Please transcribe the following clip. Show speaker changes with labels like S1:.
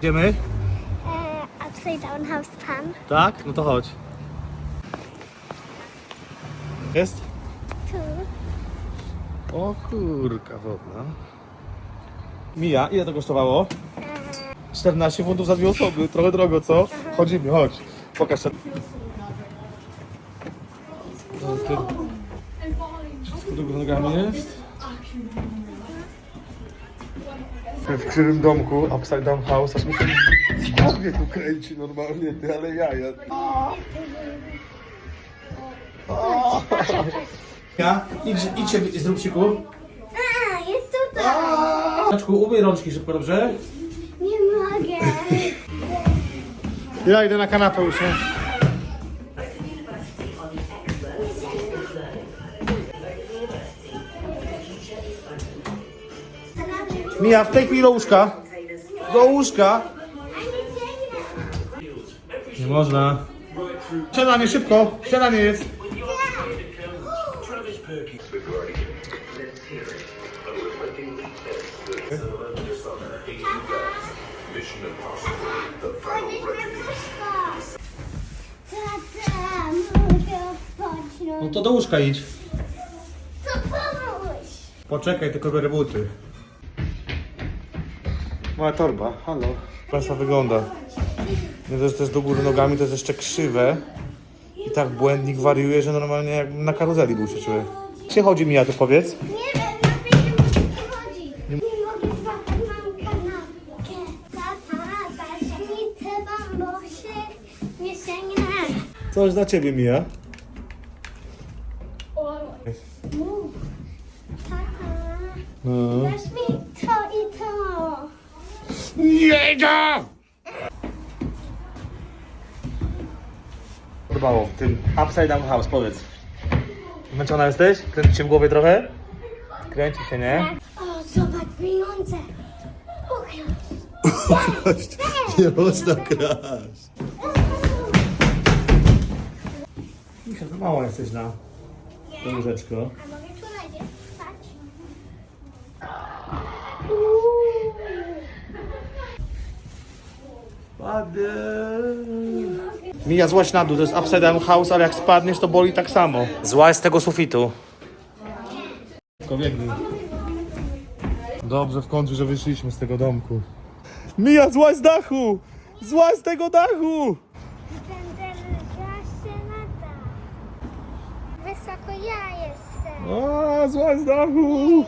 S1: Idziemy?
S2: E, upside down house tam.
S1: Tak? No to chodź. Jest?
S2: Tu.
S1: O kurka wodna. Mija, ile to kosztowało? 14 funtów za dwie osoby, trochę drogo, co? Chodzimy, chodź. Pokaż ty- Wszystko do nogami jest. W krzywym domku, upside down house, aż mi się w głowie tu kręci normalnie, ty, ale jaja. Ja, idź, idź się, zrób siku.
S2: A, jest tutaj.
S1: Maczku, umyj rączki szybko, dobrze?
S2: Nie mogę.
S1: Ja idę na kanapę usiąść. Mija, w tej chwili do łóżka. Do łóżka. Nie można. Śniadanie, szybko. Śniadanie jest.
S2: Tata, mogę odpocząć.
S1: No to do łóżka idź.
S2: To pomóż.
S1: Poczekaj, tylko biorę buty. Moja torba, halo. Państwa wygląda. Nie to, że to jest do góry nogami, to jest jeszcze krzywe. I tak błędnik wariuje, że normalnie jak na karuzeli był się czuję. Gdzie chodzi mi, ja to powiedz?
S2: Nie wiem, na nie chodzi. Nie mogę spać, mam kanapkę. Tata, te bambusy. Nie sięgnę.
S1: Coś dla ciebie, Mija.
S2: Mów. Tata,
S1: No.
S2: dasz mi.
S1: Jedzie! Podobało w tym Upside Down House, powiedz. Zmęczona jesteś? Kręci się w głowie trochę? Kręci się, nie?
S2: O, zobacz pieniądze. Ukradł.
S1: Nie można kraść. Misia, za mała jesteś na to łóżeczko.
S2: A mogę tu najpierw spać?
S1: Mija, złaź na dół, to jest upside down house, ale jak spadniesz, to boli tak samo. Złaź z tego sufitu. Tylko biegnij. Dobrze w końcu, że wyszliśmy z tego domku. Mija, złaź z dachu! Złaź z tego dachu!
S2: Wysoko ja jestem.
S1: A, złaź z dachu!